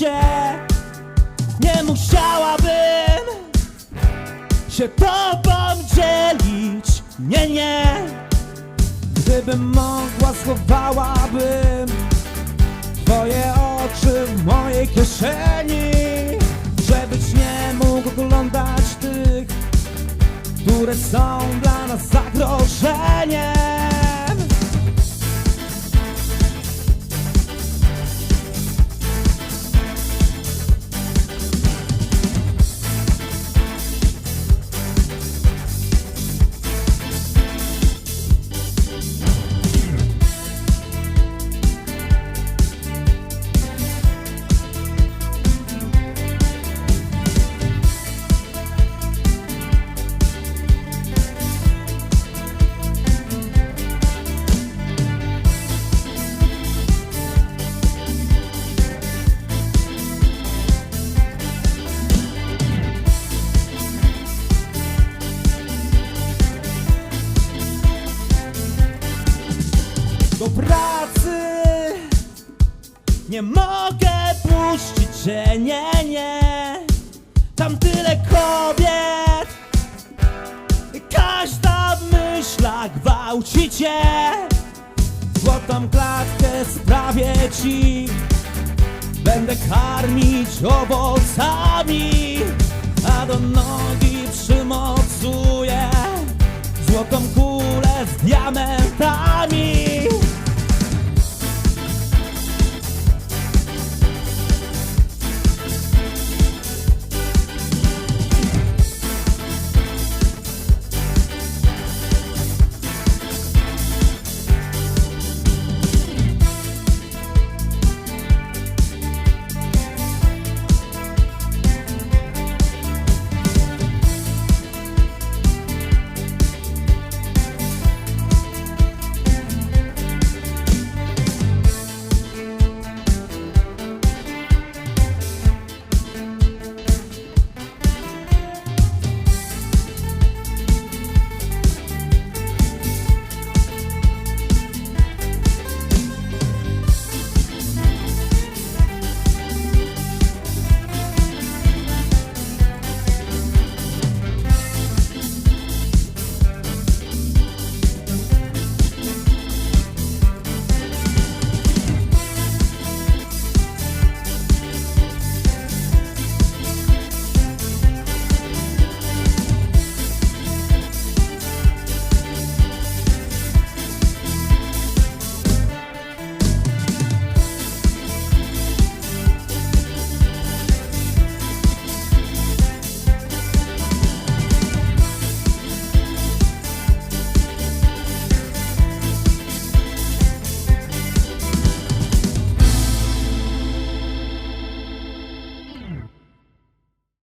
się Nie musiałabym się tobą dzielić. Nie, nie. Gdybym mogła, schowałabym Twoje oczy w mojej kieszeni Żebyś nie mógł oglądać tych Które są dla nas zagrożeniem Nie mogę puścić cię, nie, nie. Tam tyle kobiet. Każda w myślach gwałci cię. Złotą klatkę sprawię ci. Będę karmić owocami A do nogi przymocuję Złotą kulę z diamentami